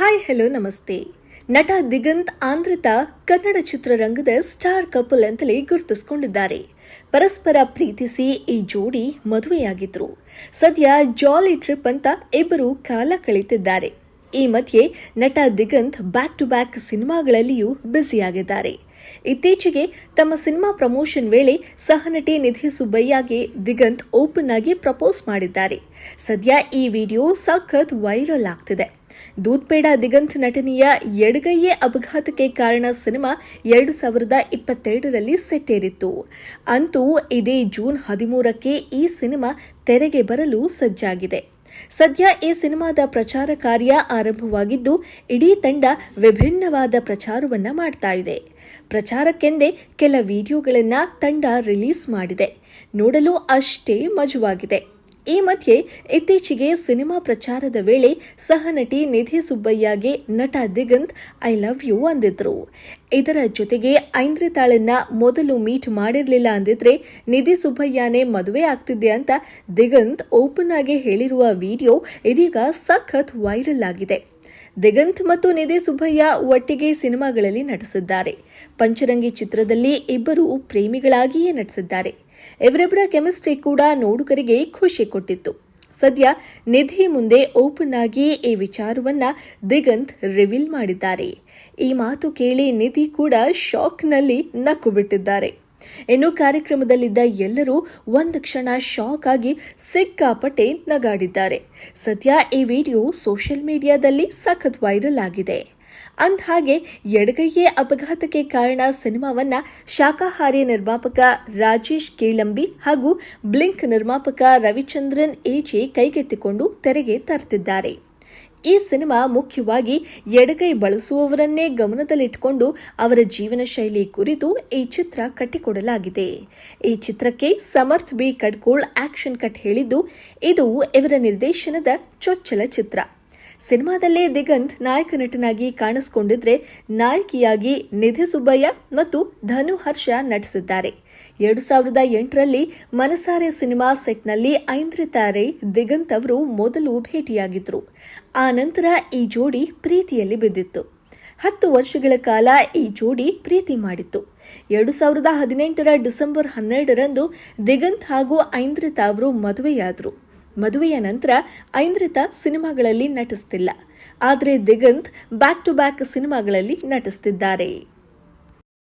Hi, hello, ನಮಸ್ತೆ. ನಟ ದಿಗಂತ್ ಆಂಧ್ರಿತಾ ಕನ್ನಡ ಚಿತ್ರರಂಗದ ಸ್ಟಾರ್ ಕಪಲ್ ಅಂತಲೇ ಗುರುತಿಸಿಕೊಂಡಿದ್ದಾರೆ. ಪರಸ್ಪರ ಪ್ರೀತಿಸಿ ಈ ಜೋಡಿ ಮದುವೆಯಾಗಿದ್ರು. ಸದ್ಯ ಜಾಲಿ ಟ್ರಿಪ್ ಅಂತ ಇಬ್ಬರು ಕಾಲ ಕಳೀತಿದ್ದಾರೆ ಈ ಮಧ್ಯೆ ನಟ ದಿಗಂತ್ ಬ್ಯಾಕ್ ಟು ಬ್ಯಾಕ್ ಸಿನಿಮಾಗಳಲ್ಲಿಯೂ ಬ್ಯುಸಿಯಾಗಿದ್ದಾರೆ. ಇತ್ತೀಚೆಗೆ ತಮ್ಮ ಸಿನಿಮಾ ಪ್ರಮೋಷನ್ ವೇಳೆ ಸಹನಟಿ ನಿಧಿ ಸುಬ್ಬಯ್ಯಗೆ ದಿಗಂತ್ ಓಪನ್ ಆಗಿ ಪ್ರಪೋಸ್ ಮಾಡಿದ್ದಾರೆ. ಸದ್ಯ ಈ ವಿಡಿಯೋ ಸಖತ್ ವೈರಲ್ ಆಗ್ತಿದೆ. ದೂದ್ಪೇಡ ದಿಗಂತ್ ನಟನೆಯ ಎಡಗೈಯೇ ಅಪಘಾತಕ್ಕೆ ಕಾರಣ ಸಿನಿಮಾ ಎರಡು ಸಾವಿರದ ಇಪ್ಪತ್ತೆರಡರಲ್ಲಿ ಸೆಟ್ಟೇರಿತ್ತು. ಅಂತೂ ಇದೇ ಜೂನ್ ಹದಿಮೂರಕ್ಕೆ ಈ ಸಿನಿಮಾ ತೆರೆಗೆ ಬರಲು ಸಜ್ಜಾಗಿದೆ. ಸದ್ಯ ಈ ಸಿನಿಮಾದ ಪ್ರಚಾರ ಕಾರ್ಯ ಆರಂಭವಾಗಿದ್ದು, ಇಡೀ ತಂಡ ವಿಭಿನ್ನವಾದ ಪ್ರಚಾರವನ್ನ ಮಾಡ್ತಾ ಇದೆ. ಪ್ರಚಾರಕ್ಕೆಂದೇ ಕೆಲ ವಿಡಿಯೋಗಳನ್ನ ತಂಡ ರಿಲೀಸ್ ಮಾಡಿದೆ. ನೋಡಲು ಅಷ್ಟೇ ಮಜವಾಗಿದೆ. ಈ ಮಧ್ಯೆ ಇತ್ತೀಚೆಗೆ ಸಿನಿಮಾ ಪ್ರಚಾರದ ವೇಳೆ ಸಹನಟಿ ನಿಧಿ ಸುಬ್ಬಯ್ಯಗೆ ನಟ ದಿಗಂತ್, ಐ ಲವ್ ಯು ಅಂದಿದ್ರು. ಇದರ ಜೊತೆಗೆ ಐಂದ್ರಿತಾಳನ್ನ ಮೊದಲು ಮೀಟ್ ಮಾಡಿರಲಿಲ್ಲ ಅಂದಿದ್ರೆ ನಿಧಿ ಸುಬ್ಬಯ್ಯನೇ ಮದುವೆ ಆಗ್ತಿದ್ದೆ ಅಂತ ದಿಗಂತ್ ಓಪನ್ ಆಗಿ ಹೇಳಿರುವ ವಿಡಿಯೋ ಇದೀಗ ಸಖತ್ ವೈರಲ್ ಆಗಿದೆ. ದಿಗಂತ್ ಮತ್ತು ನಿಧಿ ಸುಬ್ಬಯ್ಯ ಒಟ್ಟಿಗೆ ಸಿನಿಮಾಗಳಲ್ಲಿ ನಟಿಸಿದ್ದಾರೆ. ಪಂಚರಂಗಿ ಚಿತ್ರದಲ್ಲಿ ಇಬ್ಬರು ಪ್ರೇಮಿಗಳಾಗಿಯೇ ನಟಿಸಿದ್ದಾರೆ. ಇವರಿಬ್ಬರ ಕೆಮಿಸ್ಟ್ರಿ ಕೂಡ ನೋಡುಗರಿಗೆ ಖುಷಿ ಕೊಟ್ಟಿತ್ತು. ಸದ್ಯ ನಿಧಿ ಮುಂದೆ ಓಪನ್ ಆಗಿ ಈ ವಿಚಾರವನ್ನ ದಿಗಂತ್ ರಿವೀಲ್ ಮಾಡಿದ್ದಾರೆ. ಈ ಮಾತು ಕೇಳಿ ನಿಧಿ ಕೂಡ ಶಾಕ್ನಲ್ಲಿ ನಕ್ಕು ಬಿಟ್ಟಿದ್ದಾರೆ. ಇನ್ನು ಕಾರ್ಯಕ್ರಮದಲ್ಲಿದ್ದ ಎಲ್ಲರೂ ಒಂದು ಕ್ಷಣ ಶಾಕ್ ಆಗಿ ಸಿಕ್ಕಾಪಟ್ಟೆ ನಗಾಡಿದ್ದಾರೆ. ಸದ್ಯ ಈ ವಿಡಿಯೋ ಸೋಷಿಯಲ್ ಮೀಡಿಯಾದಲ್ಲಿ ಸಖತ್ ವೈರಲ್ ಆಗಿದೆ. ಅಂದ್ಹಾಗೆ ಎಡಗೈಯೇ ಅಪಘಾತಕ್ಕೆ ಕಾರಣ ಸಿನಿಮಾವನ್ನ ಶಾಖಾಹಾರಿ ನಿರ್ಮಾಪಕ ರಾಜೇಶ್ ಕೀಳಂಬಿ ಹಾಗೂ ಬ್ಲಿಂಕ್ ನಿರ್ಮಾಪಕ ರವಿಚಂದ್ರನ್ ಎಜೆ ಕೈಗೆತ್ತಿಕೊಂಡು ತೆರೆಗೆ ತರ್ತಿದ್ದಾರೆ. ಈ ಸಿನಿಮಾ ಮುಖ್ಯವಾಗಿ ಎಡಗೈ ಬಳಸುವವರನ್ನೇ ಗಮನದಲ್ಲಿಟ್ಟುಕೊಂಡು ಅವರ ಜೀವನ ಶೈಲಿ ಕುರಿತು ಈ ಚಿತ್ರ ಕಟ್ಟಿಕೊಡಲಾಗಿದೆ. ಈ ಚಿತ್ರಕ್ಕೆ Samarth B Kadkol action cut ಹೇಳಿದ್ದು, ಇದು ಇವರ ನಿರ್ದೇಶನದ ಚೊಚ್ಚಲ ಚಿತ್ರ. ಸಿನಿಮಾದಲ್ಲೇ ದಿಗಂತ್ ನಾಯಕ ನಟನಾಗಿ ಕಾಣಿಸಿಕೊಂಡಿದ್ರೆ ನಾಯಕಿಯಾಗಿ ನಿಧಿ ಸುಬ್ಬಯ್ಯ ಮತ್ತು ಧನು ಹರ್ಷ ನಟಿಸಿದ್ದಾರೆ. ಎರಡು ಸಾವಿರದ ಎಂಟರಲ್ಲಿ ಮನಸಾರೆ ಸಿನಿಮಾ ಸೆಟ್ನಲ್ಲಿ ಐಂದ್ರಿತಾರೆ ದಿಗಂತ್ ಅವರು ಮೊದಲು ಭೇಟಿಯಾಗಿದ್ರು. ಆ ನಂತರ ಈ ಜೋಡಿ ಪ್ರೀತಿಯಲ್ಲಿ ಬಿದ್ದಿತ್ತು. ಹತ್ತು ವರ್ಷಗಳ ಕಾಲ ಈ ಜೋಡಿ ಪ್ರೀತಿ ಮಾಡಿತ್ತು. ಎರಡು ಸಾವಿರದ ಹದಿನೆಂಟರ ಡಿಸೆಂಬರ್ ಹನ್ನೆರಡರಂದು ದಿಗಂತ್ ಹಾಗೂ ಐಂದ್ರಿತಾ ಅವರು ಮದುವೆಯಾದರು. ಮದುವೆಯ ನಂತರ ಐಂದ್ರಿತಾ ಸಿನಿಮಾಗಳಲ್ಲಿ ನಟಿಸ್ತಿಲ್ಲ. ಆದರೆ ದಿಗಂತ್ ಬ್ಯಾಕ್ ಟು ಬ್ಯಾಕ್ ಸಿನಿಮಾಗಳಲ್ಲಿ ನಟಿಸ್ತಿದ್ದಾರೆ.